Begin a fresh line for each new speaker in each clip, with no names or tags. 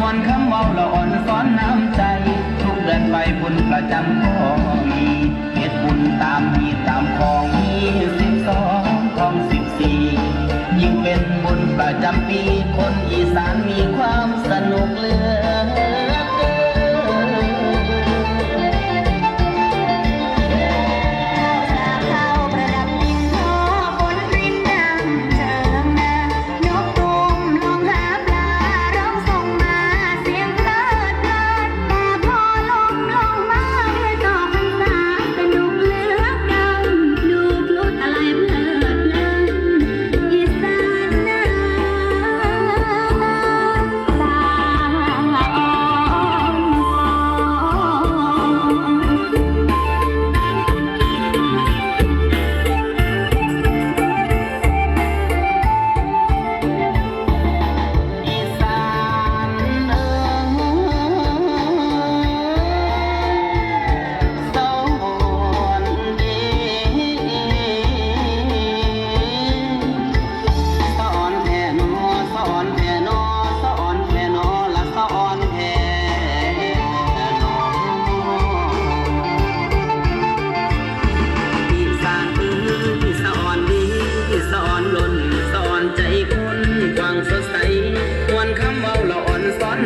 มอนคำว่าละอ่อนซ้อนน้ำใจ ทุกเดือนไปบุญประจำองมีเฮ็ดบุญตามมีตามของมีสิบสองของสิบสี่ยิ่งเป็นบุญประจำปีคนอีสาน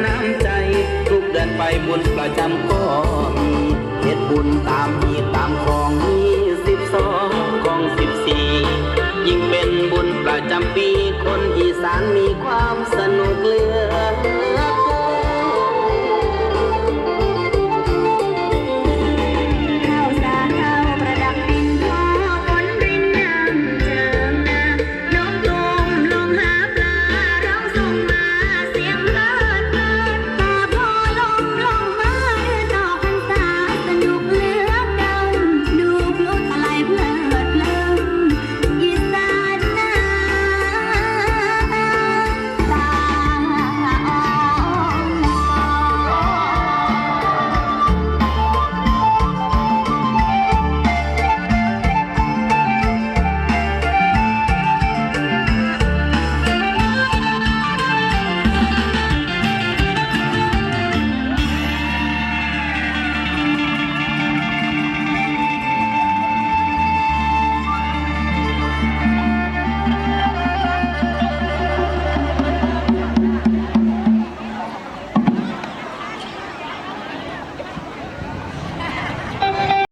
น้ำใจ ทุกเดือนไปบุญประจำก็มีเหตุบุญตามมีตามของมีสิบสองของสิบสี่ยิ่งเป็นบุญประจำปี คนอีสานมีความสนุกเลือ